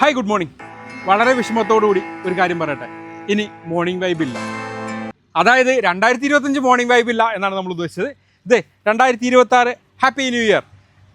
Hi good morning വളരെ വിഷമത്തോടുകൂടി ഒരു കാര്യം പറയട്ടെ. ഇനി മോർണിംഗ് വൈബ് ഇല്ല. അതായത് രണ്ടായിരത്തി ഇരുപത്തഞ്ച് മോർണിംഗ് വൈബ് ഇല്ല എന്നാണ് നമ്മൾ ഉദ്ദേശിച്ചത്. ഇതേ രണ്ടായിരത്തി ഇരുപത്തി ആറ് ഹാപ്പി ന്യൂ ഇയർ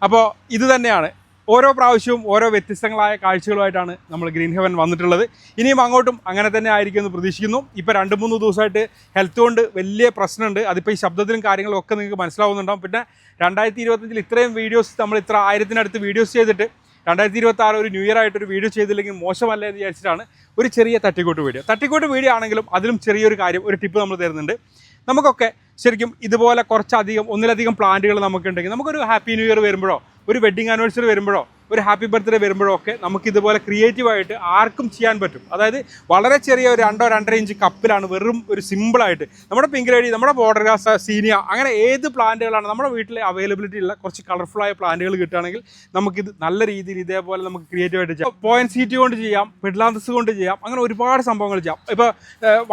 അപ്പോൾ ഇത് തന്നെയാണ്. ഓരോ പ്രാവശ്യവും ഓരോ വ്യത്യസ്തങ്ങളായ കാഴ്ചകളുമായിട്ടാണ് നമ്മൾ ഗ്രീൻ ഹെവൻ വന്നിട്ടുള്ളത്. ഇനിയും അങ്ങോട്ടും അങ്ങനെ തന്നെ ആയിരിക്കും എന്ന് പ്രതീക്ഷിക്കുന്നു. ഇപ്പോൾ രണ്ട് മൂന്ന് ദിവസമായിട്ട് ഹെൽത്ത് കൊണ്ട് വലിയ പ്രശ്നമുണ്ട്. അതിപ്പോൾ ഈ ശബ്ദത്തിലും കാര്യങ്ങളും ഒക്കെ നിങ്ങൾക്ക് മനസ്സിലാവുന്നുണ്ടാവും. പിന്നെ രണ്ടായിരത്തി ഇരുപത്തഞ്ചിൽ ഇത്രയും വീഡിയോസ് നമ്മൾ ഇത്ര ആയിരത്തിനടുത്ത് വീഡിയോസ് ചെയ്തിട്ട് രണ്ടായിരത്തി ഇരുപത്തി ആറ് ഒരു ന്യൂ ഇയർ ആയിട്ട് ഒരു വീഡിയോ ചെയ്തില്ലെങ്കിൽ മോശമല്ല എന്ന് വിചാരിച്ചിട്ടാണ് ഒരു ചെറിയ തട്ടിക്കോട്ട് വീഡിയോ. തട്ടിക്കോട്ട് വീഡിയോ ആണെങ്കിലും അതിലും ചെറിയൊരു കാര്യം ഒരു ടിപ്പ് നമ്മൾ തരുന്നുണ്ട്. നമുക്കൊക്കെ ശരിക്കും ഇതുപോലെ കുറച്ചധികം ഒന്നിലധികം പ്ലാന്റുകൾ നമുക്കുണ്ടെങ്കിൽ നമുക്കൊരു ഹാപ്പി ന്യൂ ഇയർ വരുമ്പോഴോ ഒരു വെഡിങ് ആനിവേഴ്സറി വരുമ്പോഴോ ഒരു ഹാപ്പി ബർത്ത്ഡേ വരുമ്പോഴൊക്കെ നമുക്ക് ഇതുപോലെ ക്രിയേറ്റീവായിട്ട് ആർക്കും ചെയ്യാൻ പറ്റും. അതായത് വളരെ ചെറിയ ഒരു രണ്ടോ രണ്ടര ഇഞ്ച് കപ്പിലാണ് വെറും ഒരു സിമ്പിളായിട്ട് നമ്മുടെ പിങ്ക് ലേഡി നമ്മുടെ ബോർഡർ ഗ്ലാസ് സീനിയ അങ്ങനെ ഏത് പ്ലാന്റുകളാണ് നമ്മുടെ വീട്ടിൽ അവൈലബിലിറ്റി ഉള്ള കുറച്ച് കളർഫുള്ളായ പ്ലാന്റുകൾ കിട്ടുകയാണെങ്കിൽ നമുക്കിത് നല്ല രീതിയിൽ ഇതേപോലെ നമുക്ക് ക്രിയേറ്റീവായിട്ട് ചെയ്യാം. പോയിൻ സീറ്റ് കൊണ്ട് ചെയ്യാം പെഡ്ലാന്തസ് കൊണ്ട് ചെയ്യാം അങ്ങനെ ഒരുപാട് സംഭവങ്ങൾ ചെയ്യാം. ഇപ്പോൾ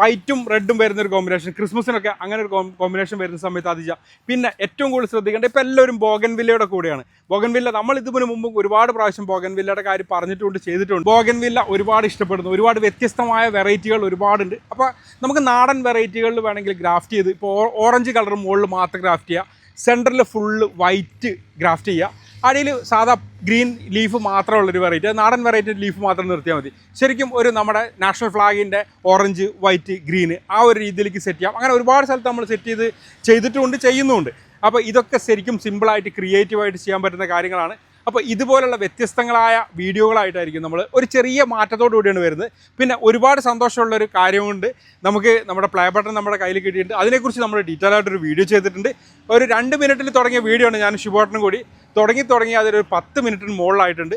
വൈറ്റും റെഡും വരുന്ന ഒരു കോമ്പിനേഷൻ ക്രിസ്മസിനൊക്കെ അങ്ങനെ ഒരു കോമ്പിനേഷൻ വരുന്ന സമയത്ത് അത് ചെയ്യാം. പിന്നെ ഏറ്റവും കൂടുതൽ ശ്രദ്ധിക്കേണ്ടത് ഇപ്പോൾ എല്ലാവരും ബോഗൻ വില്ലയുടെ കൂടെയാണ്. ബോഗൻ വില്ല നമ്മൾ ഇതിന് മുമ്പ് ഒരുപാട് പ്രാവശ്യം ബോഗൻ വില്ലയുടെ കാര്യം പറഞ്ഞിട്ടുണ്ട് ചെയ്തിട്ടുണ്ട്. ബോഗൻ വില്ല ഒരുപാട് ഇഷ്ടപ്പെടുന്നു. ഒരുപാട് വ്യത്യസ്തമായ വെറൈറ്റികൾ ഒരുപാടുണ്ട്. അപ്പോൾ നമുക്ക് നാടൻ വെറൈറ്റികളിൽ വേണമെങ്കിൽ ഗ്രാഫ്റ്റ് ചെയ്ത് ഇപ്പോൾ ഓറഞ്ച് കളർ മുകളിൽ മാത്രം ഗ്രാഫ്റ്റ് ചെയ്യുക സെന്ററിൽ ഫുള്ള് വൈറ്റ് ഗ്രാഫ്റ്റ് ചെയ്യുക അടിയിൽ സാധാ ഗ്രീൻ ലീഫ് മാത്രമുള്ളൊരു വെറൈറ്റി. നാടൻ വെറൈറ്റി ലീഫ് മാത്രം നിർത്തിയാൽ മതി. ശരിക്കും ഒരു നമ്മുടെ നാഷണൽ ഫ്ലാഗിന്റെ ഓറഞ്ച് വൈറ്റ് ഗ്രീന് ആ ഒരു രീതിയിലേക്ക് സെറ്റ് ചെയ്യാം. അങ്ങനെ ഒരുപാട് സ്ഥലത്ത് നമ്മൾ സെറ്റ് ചെയ്ത് ചെയ്തിട്ടുമുണ്ട് ചെയ്യുന്നുമുണ്ട് അപ്പോൾ ഇതൊക്കെ ശരിക്കും സിമ്പിളായിട്ട് ക്രിയേറ്റീവായിട്ട് ചെയ്യാൻ പറ്റുന്ന കാര്യങ്ങളാണ്. അപ്പോൾ ഇതുപോലുള്ള വ്യത്യസ്തങ്ങളായ വീഡിയോകളായിട്ടായിരിക്കും നമ്മൾ ഒരു ചെറിയ മാറ്റത്തോടു കൂടിയാണ് വരുന്നത്. പിന്നെ ഒരുപാട് സന്തോഷമുള്ള ഒരു കാര്യമുണ്ട്. നമുക്ക് നമ്മുടെ പ്ലേ ബട്ടൺ നമ്മുടെ കയ്യിൽ കിട്ടിയിട്ടുണ്ട്. അതിനെക്കുറിച്ച് നമ്മൾ ഡീറ്റെയിൽ ആയിട്ടൊരു വീഡിയോ ചെയ്തിട്ടുണ്ട്. ഒരു രണ്ട് മിനിറ്റിൽ തുടങ്ങിയ വീഡിയോ ആണ് ഞാൻ ശുഭോട്ടനും കൂടി. തുടങ്ങി തുടങ്ങി അതൊരു പത്ത് മിനിറ്റിന് മുകളിലായിട്ടുണ്ട്.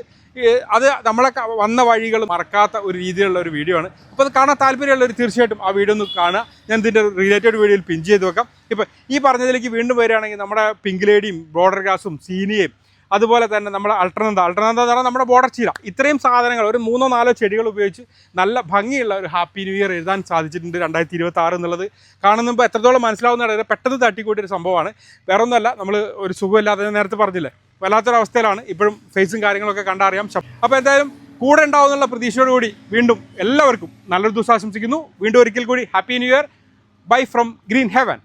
അത് നമ്മളെ വന്ന വഴികൾ മറക്കാത്ത ഒരു രീതിയിലുള്ള ഒരു വീഡിയോ ആണ്. അപ്പോൾ അത് കാണാൻ താല്പര്യമുള്ളവർ തീർച്ചയായിട്ടും ആ വീഡിയോ ഒന്ന് കാണുക. ഞാൻ ഇതിന്റെ റിലേറ്റഡ് വീഡിയോയിൽ പിൻ ചെയ്ത് വെക്കാം. ഇപ്പോൾ ഈ പറഞ്ഞതിലേക്ക് വീണ്ടും വരികയാണെങ്കിൽ നമ്മുടെ പിങ്ക് ലേഡിയും ബോർഡർ ഗ്രാസും സീനിയയും അതുപോലെ തന്നെ നമ്മുടെ അൾട്ടർനന്ത അൾട്ടർനന്ത എന്ന് പറഞ്ഞാൽ നമ്മുടെ ബോർഡർ ചീര. ഇത്രയും സാധനങ്ങൾ ഒരു മൂന്നോ നാലോ ചെടികൾ ഉപയോഗിച്ച് നല്ല ഭംഗിയുള്ള ഒരു ഹാപ്പി ന്യൂ ഇയർ എഴുതാൻ സാധിച്ചിട്ടുണ്ട് രണ്ടായിരത്തി ഇരുപത്തി ആറ് എന്നുള്ളത് കാണുമ്പോൾ എത്രത്തോളം മനസ്സിലാവുന്ന പെട്ടെന്ന് തട്ടിക്കൂട്ടിയൊരു സംഭവമാണ്. വേറെ ഒന്നുമല്ല നമ്മൾ ഒരു സുഖമില്ലാതെ നേരത്തെ പറഞ്ഞില്ലേ വല്ലാത്തൊരവസ്ഥയിലാണ് ഇപ്പോഴും ഫേസും കാര്യങ്ങളൊക്കെ കണ്ടറിയാം. അപ്പോൾ എന്തായാലും കൂടെ ഉണ്ടാവുന്നുള്ള പ്രതീക്ഷയോടുകൂടി വീണ്ടും എല്ലാവർക്കും നല്ലൊരു ദിവസം ആശംസിക്കുന്നു വീണ്ടും ഒരിക്കൽ കൂടി happy new year bye from Green Heaven